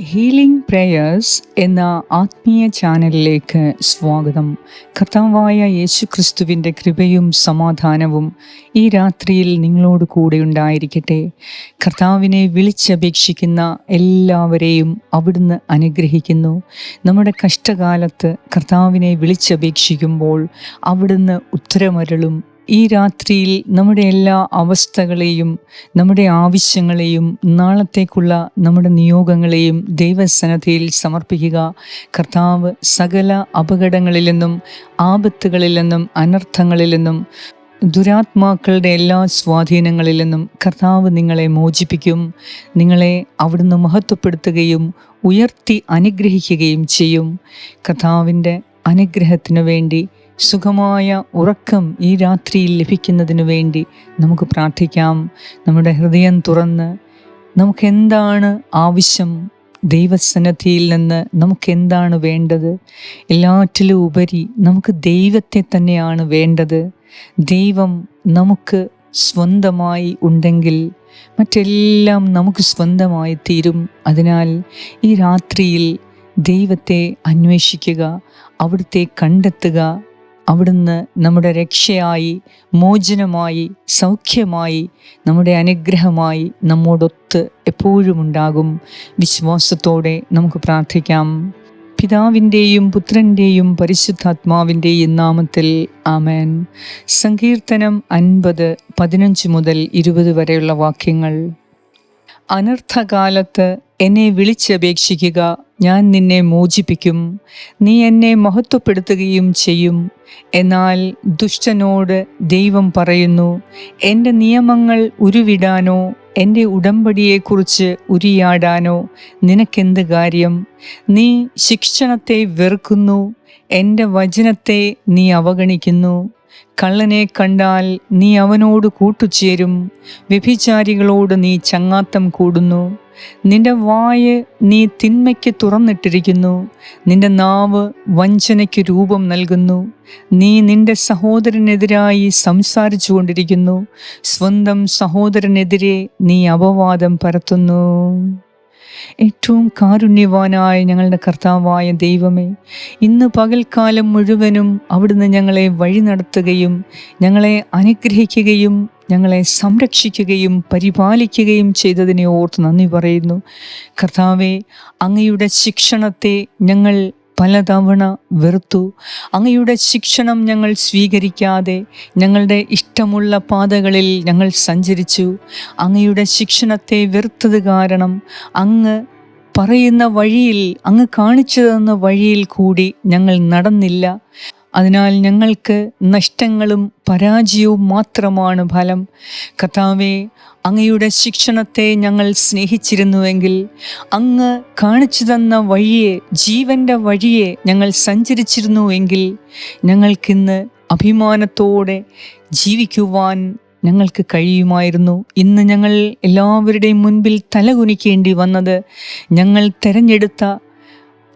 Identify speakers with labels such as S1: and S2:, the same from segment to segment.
S1: Healing prayers എന്ന ആത്മീയ ചാനലിലേക്ക് സ്വാഗതം. കർത്താവായ യേശു ക്രിസ്തുവിന്റെ കൃപയും സമാധാനവും ഈ രാത്രിയിൽ നിങ്ങളോട് കൂടെ ഉണ്ടായിരിക്കട്ടെ. കർത്താവിനെ വിളിച്ചപേക്ഷിക്കുന്ന എല്ലാവരെയും അവിടുന്ന് അനുഗ്രഹിക്കുന്നു. നമ്മുടെ കഷ്ടകാലത്ത് കർത്താവിനെ വിളിച്ചപേക്ഷിക്കുമ്പോൾ അവിടുന്ന് ഉത്തരമരളും ഈ രാത്രിയിൽ നമ്മുടെ എല്ലാ അവസ്ഥകളെയും നമ്മുടെ ആവശ്യങ്ങളെയും നാളത്തേക്കുള്ള നമ്മുടെ നിയോഗങ്ങളെയും ദൈവസന്നദ്ധയിൽ സമർപ്പിക്കുക. കർത്താവ് സകല അപകടങ്ങളിൽ നിന്നും ആപത്തുകളിൽ നിന്നും അനർത്ഥങ്ങളിൽ നിന്നും ദുരാത്മാക്കളുടെ എല്ലാ സ്വാധീനങ്ങളിൽ നിന്നും കർത്താവ് നിങ്ങളെ മോചിപ്പിക്കും. നിങ്ങളെ അവിടുന്ന് മഹത്വപ്പെടുത്തുകയും ഉയർത്തി അനുഗ്രഹിക്കുകയും ചെയ്യും. കർത്താവിന്റെ അനുഗ്രഹത്തിനു വേണ്ടി സുഖമായ ഉറക്കം ഈ രാത്രിയിൽ ലഭിക്കുന്നതിന് വേണ്ടി നമുക്ക് പ്രാർത്ഥിക്കാം. നമ്മുടെ ഹൃദയം തുറന്ന് നമുക്കെന്താണ് ആവശ്യം? ദൈവസന്നദ്ധിയിൽ നിന്ന് നമുക്കെന്താണ് വേണ്ടത്? എല്ലാറ്റിലും ഉപരി നമുക്ക് ദൈവത്തെ തന്നെയാണ് വേണ്ടത്. ദൈവം നമുക്ക് സ്വന്തമായി ഉണ്ടെങ്കിൽ മറ്റെല്ലാം നമുക്ക് സ്വന്തമായി തീരും. അതിനാൽ ഈ രാത്രിയിൽ ദൈവത്തെ അന്വേഷിക്കുക അവിടുത്തെ കണ്ടെത്തുക അവിടുന്ന് നമ്മുടെ രക്ഷയായി മോചനമായി സൗഖ്യമായി നമ്മുടെ അനുഗ്രഹമായി നമ്മോടൊത്ത് എപ്പോഴും ഉണ്ടാകും. വിശ്വാസത്തോടെ നമുക്ക് പ്രാർത്ഥിക്കാം. പിതാവിന്റെയും പുത്രന്റെയും പരിശുദ്ധാത്മാവിന്റെയും നാമത്തിൽ ആമേൻ. സങ്കീർത്തനം അൻപത് പതിനഞ്ച് മുതൽ ഇരുപത് വരെയുള്ള വാക്യങ്ങൾ. അനർത്ഥകാലത്ത് എന്നെ വിളിച്ചപേക്ഷിക്കുക ഞാൻ നിന്നെ മോചിപ്പിക്കും. നീ എന്നെ മഹത്വപ്പെടുത്തുകയും ചെയ്യും. എന്നാൽ ദുഷ്ടനോട് ദൈവം പറയുന്നു എന്റെ നിയമങ്ങൾ ഉരുവിടാനോ എന്റെ ഉടമ്പടിയെക്കുറിച്ച് ഉരിയാടാനോ നിനക്കെന്ത് കാര്യം? നീ ശിക്ഷണത്തെ വെറുക്കുന്നു എന്റെ വചനത്തെ നീ അവഗണിക്കുന്നു. കള്ളനെ കണ്ടാൽ നീ അവനോട് കൂട്ടുചേരും. വ്യഭിചാരികളോട് നീ ചങ്ങാത്തം കൂടുന്നു. നിന്റെ വായ് നീ തിന്മയ്ക്ക് തുറന്നിട്ടിരിക്കുന്നു. നിന്റെ നാവ് വഞ്ചനയ്ക്ക് രൂപം നൽകുന്നു. നീ നിന്റെ സഹോദരനെതിരായി സംസാരിച്ചു കൊണ്ടിരിക്കുന്നു. സ്വന്തം സഹോദരനെതിരെ നീ അപവാദം പരത്തുന്നു. ഏറ്റവും കാരുണ്യവാനായ ഞങ്ങളുടെ കർത്താവായ ദൈവമേ ഇന്ന് പകൽക്കാലം മുഴുവനും അവിടുന്ന് ഞങ്ങളെ വഴി നടത്തുകയും ഞങ്ങളെ അനുഗ്രഹിക്കുകയും ഞങ്ങളെ സംരക്ഷിക്കുകയും പരിപാലിക്കുകയും ചെയ്തതിനെ ഓർത്ത് നന്ദി പറയുന്നു. കർത്താവെ അങ്ങയുടെ ശിക്ഷണത്തെ ഞങ്ങൾ പലതവണ വെറുത്തു. അങ്ങയുടെ ശിക്ഷണം ഞങ്ങൾ സ്വീകരിക്കാതെ ഞങ്ങളുടെ ഇഷ്ടമുള്ള പാതകളിൽ ഞങ്ങൾ സഞ്ചരിച്ചു. അങ്ങയുടെ ശിക്ഷണത്തെ വെറുത്തത് കാരണം അങ്ങ് പറയുന്ന വഴിയിൽ അങ്ങ് കാണിച്ചു തന്ന വഴിയിൽ കൂടി ഞങ്ങൾ നടന്നില്ല. അതിനാൽ ഞങ്ങൾക്ക് നഷ്ടങ്ങളും പരാജയവും മാത്രമാണ് ഫലം. കഥാവെ അങ്ങയുടെ ശിക്ഷണത്തെ ഞങ്ങൾ സ്നേഹിച്ചിരുന്നുവെങ്കിൽ അങ്ങ് കാണിച്ചു തന്ന വഴിയെ ജീവന്റെ വഴിയെ ഞങ്ങൾ സഞ്ചരിച്ചിരുന്നുവെങ്കിൽ ഞങ്ങൾക്കിന്ന് അഭിമാനത്തോടെ ജീവിക്കുവാൻ ഞങ്ങൾക്ക് കഴിയുമായിരുന്നു. ഇന്ന് ഞങ്ങൾ എല്ലാവരുടെയും മുൻപിൽ തലകുനിക്കേണ്ടി വന്നത് ഞങ്ങൾ തിരഞ്ഞെടുത്ത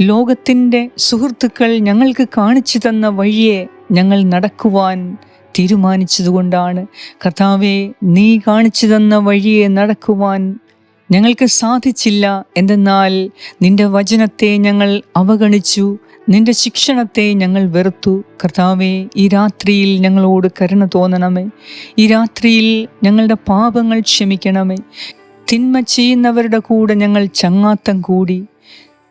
S1: ലോകത്തിന്റെ സുഹൃത്തുക്കൾ ഞങ്ങൾക്ക് കാണിച്ചു തന്ന വഴിയെ ഞങ്ങൾ നടക്കുവാൻ തീരുമാനിച്ചതുകൊണ്ടാണ്. കർത്താവെ നീ കാണിച്ചു തന്ന വഴിയെ നടക്കുവാൻ ഞങ്ങൾക്ക് സാധിച്ചില്ല. എന്തെന്നാൽ നിന്റെ വചനത്തെ ഞങ്ങൾ അവഗണിച്ചു നിന്റെ ശിക്ഷണത്തെ ഞങ്ങൾ വെറുത്തു. കർത്താവെ ഈ രാത്രിയിൽ ഞങ്ങളോട് കരുണ തോന്നണമേ. ഈ രാത്രിയിൽ ഞങ്ങളുടെ പാപങ്ങൾ ക്ഷമിക്കണമേ. തിന്മ ചെയ്യുന്നവരുടെ കൂടെ ഞങ്ങൾ ചങ്ങാത്തം കൂടി.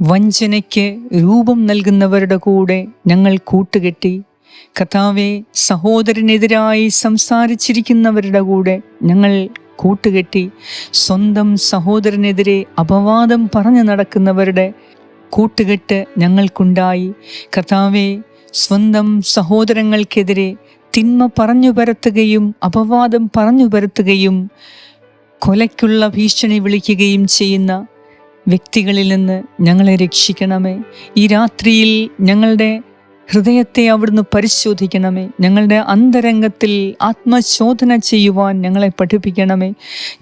S1: വഞ്ചനയ്ക്ക് രൂപം നൽകുന്നവരുടെ കൂടെ ഞങ്ങൾ കൂട്ടുകെട്ടി കഥാവെ സഹോദരനെതിരായി സംസാരിച്ചിരിക്കുന്നവരുടെ കൂടെ ഞങ്ങൾ കൂട്ടുകെട്ടി സ്വന്തം സഹോദരനെതിരെ അപവാദം പറഞ്ഞു നടക്കുന്നവരുടെ കൂട്ടുകെട്ട് ഞങ്ങൾക്കുണ്ടായി. കർത്താവെ സ്വന്തം സഹോദരങ്ങൾക്കെതിരെ തിന്മ പറഞ്ഞു പരത്തുകയും അപവാദം പറഞ്ഞു പരത്തുകയും കൊലയ്ക്കുള്ള ഭീഷണി വിളിക്കുകയും ചെയ്യുന്ന വ്യക്തികളിൽ നിന്ന് ഞങ്ങളെ രക്ഷിക്കണമേ. ഈ രാത്രിയിൽ ഞങ്ങളുടെ ഹൃദയത്തെ അവിടുന്ന് പരിശോധിക്കണമേ. ഞങ്ങളുടെ അന്തരംഗത്തിൽ ആത്മശോധന ചെയ്യുവാൻ ഞങ്ങളെ പഠിപ്പിക്കണമേ.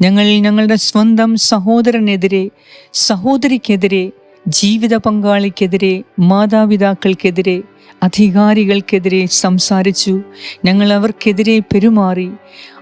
S1: ഞങ്ങൾ ഞങ്ങളുടെ സ്വന്തം സഹോദരനെതിരെ സഹോദരിക്കെതിരെ ജീവിത പങ്കാളിക്കെതിരെ മാതാപിതാക്കൾക്കെതിരെ അധികാരികൾക്കെതിരെ സംസാരിച്ചു. ഞങ്ങൾ അവർക്കെതിരെ പെരുമാറി.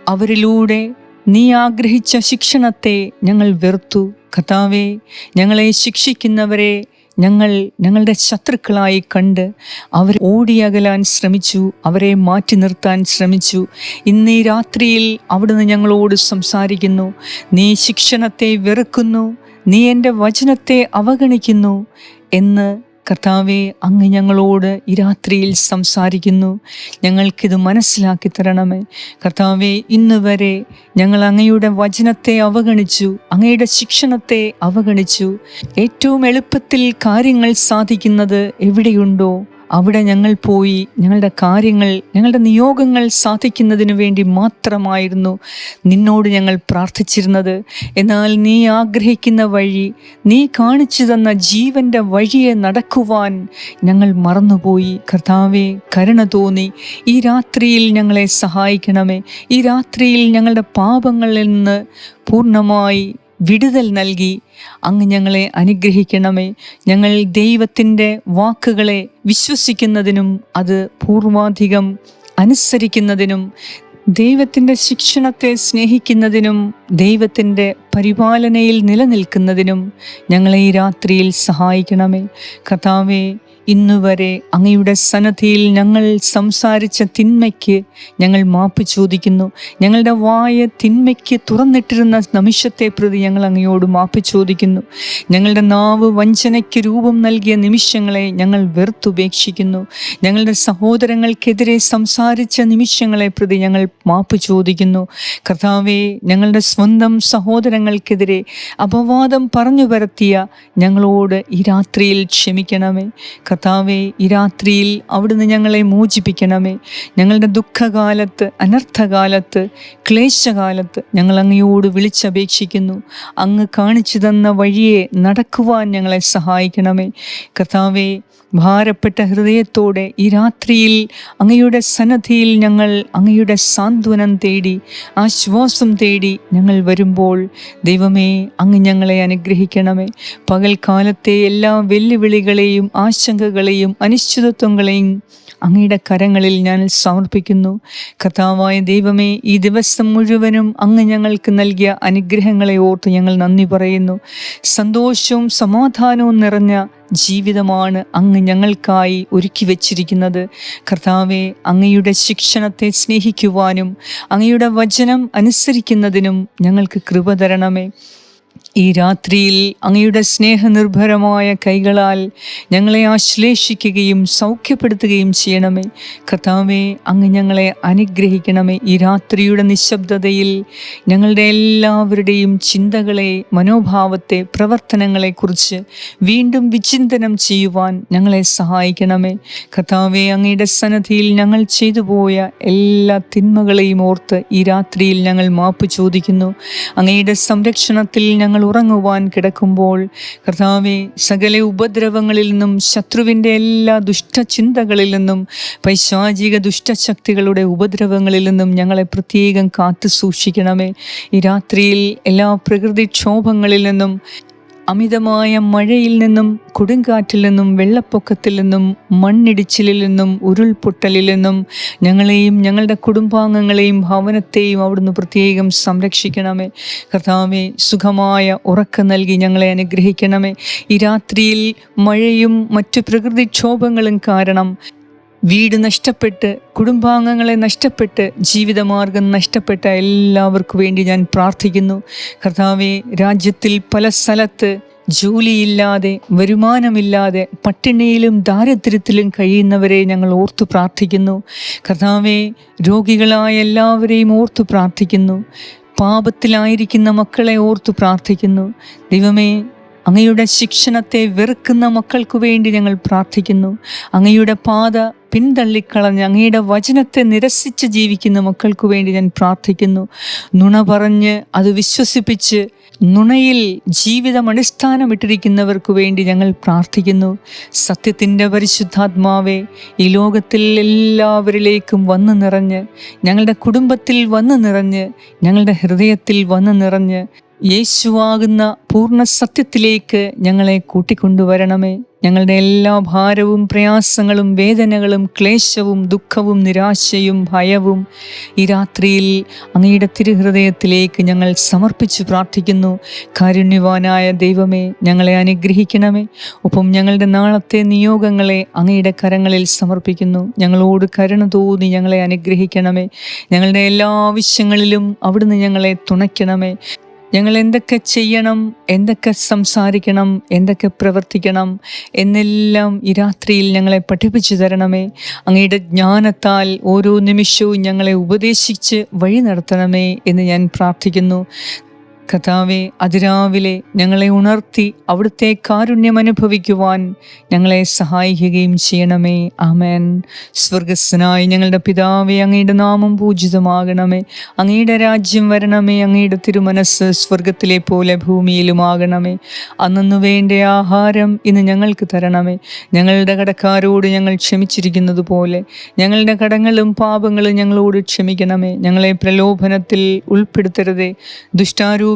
S1: അവരിലൂടെ നീ ആഗ്രഹിച്ച ശിക്ഷണത്തെ ഞങ്ങൾ വെറുത്തു. കഥാവെ ഞങ്ങളെ ശിക്ഷിക്കുന്നവരെ ഞങ്ങൾ ഞങ്ങളുടെ ശത്രുക്കളായി കണ്ട് അവർ ഓടിയകലാൻ ശ്രമിച്ചു അവരെ മാറ്റി നിർത്താൻ ശ്രമിച്ചു. ഇന്ന് ഈ രാത്രിയിൽ അവിടുന്ന് ഞങ്ങളോട് സംസാരിക്കുന്നു. നീ ശിക്ഷണത്തെ വെറുക്കുന്നു നീ എന്റെ വചനത്തെ അവഗണിക്കുന്നു എന്ന് കർത്താവെ അങ്ങ് ഞങ്ങളോട് ഈ രാത്രിയിൽ സംസാരിക്കുന്നു. ഞങ്ങൾക്കിത് മനസ്സിലാക്കി തരണമേ. കർത്താവെ ഇന്ന് വരെ ഞങ്ങൾ അങ്ങയുടെ വചനത്തെ അവഗണിച്ചു അങ്ങയുടെ ശിക്ഷണത്തെ അവഗണിച്ചു. ഏറ്റവും എളുപ്പത്തിൽ കാര്യങ്ങൾ സാധിക്കുന്നത് എവിടെയുണ്ടോ അവിടെ ഞങ്ങൾ പോയി ഞങ്ങളുടെ കാര്യങ്ങൾ ഞങ്ങളുടെ നിയോഗങ്ങൾ സാധിക്കുന്നതിന് വേണ്ടി മാത്രമായിരുന്നു നിന്നോട് ഞങ്ങൾ പ്രാർത്ഥിച്ചിരുന്നത്. എന്നാൽ നീ ആഗ്രഹിക്കുന്ന വഴി നീ കാണിച്ചു തന്ന ജീവന്റെ വഴിയെ നടക്കുവാൻ ഞങ്ങൾ മറന്നുപോയി. കർത്താവെ കരുണ തോന്നി. ഈ രാത്രിയിൽ ഞങ്ങളെ സഹായിക്കണമേ. ഈ രാത്രിയിൽ ഞങ്ങളുടെ പാപങ്ങളിൽ നിന്ന് പൂർണമായി വിടുതൽ നൽകി. അങ്ങ് ഞങ്ങളെ അനുഗ്രഹിക്കണമേ. ഞങ്ങൾ ദൈവത്തിന്റെ വാക്കുകളെ വിശ്വസിക്കുന്നതിനും അത് പൂർവാധികം അനുസരിക്കുന്നതിനും ദൈവത്തിന്റെ ശിക്ഷണത്തെ സ്നേഹിക്കുന്നതിനും ദൈവത്തിന്റെ പരിപാലനയിൽ നിലനിൽക്കുന്നതിനും ഞങ്ങളെ ഈ രാത്രിയിൽ സഹായിക്കണമേ. കഥാവേ ഇന്നുവരെ അങ്ങയുടെ സന്നദ്ധിയിൽ ഞങ്ങൾ സംസാരിച്ച തിന്മയ്ക്ക് ഞങ്ങൾ മാപ്പ് ചോദിക്കുന്നു. ഞങ്ങളുടെ വായ തിന്മയ്ക്ക് തുറന്നിട്ടിരുന്ന നിമിഷത്തെ പ്രതി ഞങ്ങൾ അങ്ങയോട് മാപ്പ് ചോദിക്കുന്നു. ഞങ്ങളുടെ നാവ് വഞ്ചനയ്ക്ക് രൂപം നൽകിയ നിമിഷങ്ങളെ ഞങ്ങൾ വെറുത്തുപേക്ഷിക്കുന്നു ഞങ്ങളുടെ സഹോദരങ്ങൾക്കെതിരെ സംസാരിച്ച നിമിഷങ്ങളെ പ്രതി ഞങ്ങൾ മാപ്പ് ചോദിക്കുന്നു. കർത്താവെ ഞങ്ങളുടെ സ്വന്തം സഹോദരങ്ങൾക്കെതിരെ അപവാദം പറഞ്ഞു പരത്തിയ ഞങ്ങളോട് ഈ രാത്രിയിൽ ക്ഷമിക്കണമേ. കർത്താവെ ഈ രാത്രിയിൽ അവിടുന്ന് ഞങ്ങളെ മോചിപ്പിക്കണമേ. ഞങ്ങളുടെ ദുഃഖകാലത്ത് അനർത്ഥകാലത്ത് ക്ലേശകാലത്ത് ഞങ്ങൾ അങ്ങയോട് വിളിച്ചപേക്ഷിക്കുന്നു. അങ്ങ് കാണിച്ചു തന്ന വഴിയെ നടക്കുവാൻ ഞങ്ങളെ സഹായിക്കണമേ. കർത്താവെ ഭാരപ്പെട്ട ഹൃദയത്തോടെ ഈ രാത്രിയിൽ അങ്ങയുടെ സന്നദ്ധിയിൽ ഞങ്ങൾ അങ്ങയുടെ സാന്ത്വനം തേടി ആശ്വാസം തേടി ഞങ്ങൾ വരുമ്പോൾ ദൈവമേ അങ്ങ് ഞങ്ങളെ അനുഗ്രഹിക്കണമേ. പകൽക്കാലത്തെ എല്ലാ വെല്ലുവിളികളെയും ആശങ്കകളെയും അനിശ്ചിതത്വങ്ങളെയും അങ്ങയുടെ കരങ്ങളിൽ ഞാൻ സമർപ്പിക്കുന്നു. കഥാവായ ദൈവമേ ഈ ദിവസം മുഴുവനും അങ്ങ് ഞങ്ങൾക്ക് നൽകിയ അനുഗ്രഹങ്ങളെ ഓർത്ത് ഞങ്ങൾ നന്ദി പറയുന്നു. സന്തോഷവും സമാധാനവും നിറഞ്ഞ ജീവിതമാണ് അങ്ങ് ഞങ്ങൾക്കായി ഒരുക്കി വച്ചിരിക്കുന്നത്. കർത്താവെ അങ്ങയുടെ ശിക്ഷണത്തെ സ്നേഹിക്കുവാനും അങ്ങയുടെ വചനം അനുസരിക്കുന്നതിനും ഞങ്ങൾക്ക് കൃപ തരണമേ. ഈ രാത്രിയിൽ അങ്ങയുടെ സ്നേഹനിർഭരമായ കൈകളാൽ ഞങ്ങളെ ആശ്ലേഷിക്കുകയും സൗഖ്യപ്പെടുത്തുകയും ചെയ്യണമേ. കർത്താവെ അങ്ങ് ഞങ്ങളെ അനുഗ്രഹിക്കണമേ. ഈ രാത്രിയുടെ നിശബ്ദതയിൽ ഞങ്ങളുടെ എല്ലാവരുടെയും ചിന്തകളെ മനോഭാവത്തെ പ്രവർത്തനങ്ങളെ കുറിച്ച് വീണ്ടും വിചിന്തനം ചെയ്യുവാൻ ഞങ്ങളെ സഹായിക്കണമേ. കർത്താവെ അങ്ങയുടെ സന്നദ്ധിയിൽ ഞങ്ങൾ ചെയ്തു പോയ എല്ലാ തിന്മകളെയും ഓർത്ത് ഈ രാത്രിയിൽ ഞങ്ങൾ മാപ്പ് ചോദിക്കുന്നു. അങ്ങയുടെ സംരക്ഷണത്തിൽ ഞങ്ങൾ ഉറങ്ങുവാൻ കിടക്കുമ്പോൾ കർത്താവെ സകല ഉപദ്രവങ്ങളിൽ നിന്നും ശത്രുവിന്റെ എല്ലാ ദുഷ്ടചിന്തകളിൽ നിന്നും പൈശാചിക ദുഷ്ടശക്തികളുടെ ഉപദ്രവങ്ങളിൽ നിന്നും ഞങ്ങളെ പ്രത്യേകം കാത്തു സൂക്ഷിക്കണമേ ഈ രാത്രിയിൽ എല്ലാ പ്രകൃതിക്ഷോഭങ്ങളിൽ നിന്നും അമിതമായ മഴയിൽ നിന്നും കൊടുങ്കാറ്റിൽ നിന്നും വെള്ളപ്പൊക്കത്തിൽ നിന്നും മണ്ണിടിച്ചിലിൽ നിന്നും ഉരുൾപൊട്ടലിൽ നിന്നും ഞങ്ങളെയും ഞങ്ങളുടെ കുടുംബാംഗങ്ങളെയും ഭവനത്തെയും അവിടുന്ന് പ്രത്യേകം സംരക്ഷിക്കണമേ. കർത്താവെ സുഖമായ ഉറക്കം നൽകി ഞങ്ങളെ അനുഗ്രഹിക്കണമേ. ഈ രാത്രിയിൽ മഴയും മറ്റു പ്രകൃതിക്ഷോഭങ്ങളും കാരണം വീട് നഷ്ടപ്പെട്ട് കുടുംബാംഗങ്ങളെ നഷ്ടപ്പെട്ട് ജീവിതമാർഗം നഷ്ടപ്പെട്ട എല്ലാവർക്കും വേണ്ടി ഞാൻ പ്രാർത്ഥിക്കുന്നു. കർത്താവെ രാജ്യത്തിൽ പല സ്ഥലത്ത് ജോലിയില്ലാതെ വരുമാനമില്ലാതെ പട്ടിണിയിലും ദാരിദ്ര്യത്തിലും കഴിയുന്നവരെ ഞങ്ങൾ ഓർത്തു പ്രാർത്ഥിക്കുന്നു. കർത്താവെ രോഗികളായ എല്ലാവരെയും ഓർത്തു പ്രാർത്ഥിക്കുന്നു. പാപത്തിലായിരിക്കുന്ന മക്കളെ ഓർത്തു പ്രാർത്ഥിക്കുന്നു. ദൈവമേ അങ്ങയുടെ ശിക്ഷണത്തെ വെറുക്കുന്ന മക്കൾക്കു വേണ്ടി ഞങ്ങൾ പ്രാർത്ഥിക്കുന്നു. അങ്ങയുടെ പാത പിന്തള്ളിക്കളഞ്ഞ് അങ്ങയുടെ വചനത്തെ നിരസിച്ച് ജീവിക്കുന്ന മക്കൾക്കു വേണ്ടി ഞാൻ പ്രാർത്ഥിക്കുന്നു. നുണ പറഞ്ഞ് അത് വിശ്വസിപ്പിച്ച് നുണയിൽ ജീവിതം അടിസ്ഥാനമിട്ടിരിക്കുന്നവർക്കു വേണ്ടി ഞങ്ങൾ പ്രാർത്ഥിക്കുന്നു. സത്യത്തിന്റെ പരിശുദ്ധാത്മാവെ ഈ ലോകത്തിൽ എല്ലാവരിലേക്കും വന്നു നിറഞ്ഞ് ഞങ്ങളുടെ കുടുംബത്തിൽ വന്നു നിറഞ്ഞ് ഞങ്ങളുടെ ഹൃദയത്തിൽ വന്നു നിറഞ്ഞ് യേശുവാകുന്ന പൂർണ സത്യത്തിലേക്ക് ഞങ്ങളെ കൂട്ടിക്കൊണ്ടുവരണമേ. ഞങ്ങളുടെ എല്ലാ ഭാരവും പ്രയാസങ്ങളും വേദനകളും ക്ലേശവും ദുഃഖവും നിരാശയും ഭയവും ഈ രാത്രിയിൽ അങ്ങയുടെ തിരുഹൃദയത്തിലേക്ക് ഞങ്ങൾ സമർപ്പിച്ചു പ്രാർത്ഥിക്കുന്നു. കാരുണ്യവാനായ ദൈവമേ ഞങ്ങളെ അനുഗ്രഹിക്കണമേ. ഒപ്പം ഞങ്ങളുടെ നാളത്തെ നിയോഗങ്ങളെ അങ്ങയുടെ കരങ്ങളിൽ സമർപ്പിക്കുന്നു. ഞങ്ങളോട് കരുണ തോന്നി ഞങ്ങളെ അനുഗ്രഹിക്കണമേ. ഞങ്ങളുടെ എല്ലാ ആവശ്യങ്ങളിലും അവിടുന്ന് ഞങ്ങളെ തുണയ്ക്കണമേ. ഞങ്ങൾ എന്തൊക്കെ ചെയ്യണം എന്തൊക്കെ സംസാരിക്കണം എന്തൊക്കെ പ്രവർത്തിക്കണം എന്നെല്ലാം ഈ രാത്രിയിൽ ഞങ്ങളെ പഠിപ്പിച്ചു തരണമേ. അങ്ങയുടെ ജ്ഞാനത്താൽ ഓരോ നിമിഷവും ഞങ്ങളെ ഉപദേശിച്ച് വഴി നടത്തണമേ എന്ന് ഞാൻ പ്രാർത്ഥിക്കുന്നു. കഥാവെ അതിരാവിലെ ഞങ്ങളെ ഉണർത്തി അവിടുത്തെ കാരുണ്യം അനുഭവിക്കുവാൻ ഞങ്ങളെ സഹായിക്കുകയും ചെയ്യണമേ. ആമേൻ. സ്വർഗസ്സനായി ഞങ്ങളുടെ പിതാവെ അങ്ങയുടെ നാമം പൂജിതമാകണമേ. അങ്ങയുടെ രാജ്യം വരണമേ അങ്ങയുടെ തിരുമനസ് സ്വർഗത്തിലെ പോലെ ഭൂമിയിലുമാകണമേ. അന്നു വേണ്ട ആഹാരം ഇന്ന് ഞങ്ങൾക്ക് തരണമേ. ഞങ്ങളുടെ കടക്കാരോട് ഞങ്ങൾ ക്ഷമിച്ചിരിക്കുന്നത് പോലെ ഞങ്ങളുടെ കടങ്ങളും പാപങ്ങളും ഞങ്ങളോട് ക്ഷമിക്കണമേ. ഞങ്ങളെ പ്രലോഭനത്തിൽ ഉൾപ്പെടുത്തരുതേ. ദുഷ്ടാരൂ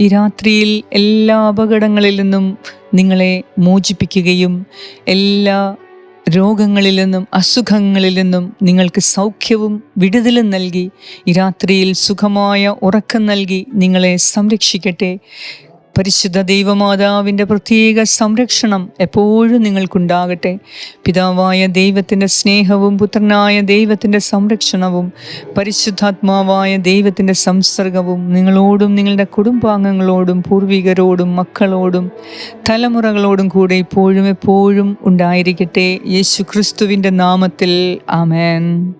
S1: ഈ രാത്രിയിൽ എല്ലാ അപകടങ്ങളിൽ നിന്നും നിങ്ങളെ മോചിപ്പിക്കുകയും എല്ലാ രോഗങ്ങളിൽ നിന്നും അസുഖങ്ങളിൽ നിന്നും നിങ്ങൾക്ക് സൗഖ്യവും വിടുതലും നൽകി ഈ രാത്രിയിൽ സുഖമായ ഉറക്കം നൽകി നിങ്ങളെ സംരക്ഷിക്കട്ടെ. പരിശുദ്ധ ദൈവമാതാവിന്റെ പ്രത്യേക സംരക്ഷണം എപ്പോഴും നിങ്ങൾക്കുണ്ടാകട്ടെ. പിതാവായ ദൈവത്തിന്റെ സ്നേഹവും പുത്രനായ ദൈവത്തിന്റെ സംരക്ഷണവും പരിശുദ്ധാത്മാവായ ദൈവത്തിന്റെ സംസർഗവും നിങ്ങളോടും നിങ്ങളുടെ കുടുംബാംഗങ്ങളോടും പൂർവികരോടും മക്കളോടും തലമുറകളോടും കൂടെ ഇപ്പോഴും എപ്പോഴും ഉണ്ടായിരിക്കട്ടെ. യേശു ക്രിസ്തുവിന്റെ നാമത്തിൽ ആമേൻ.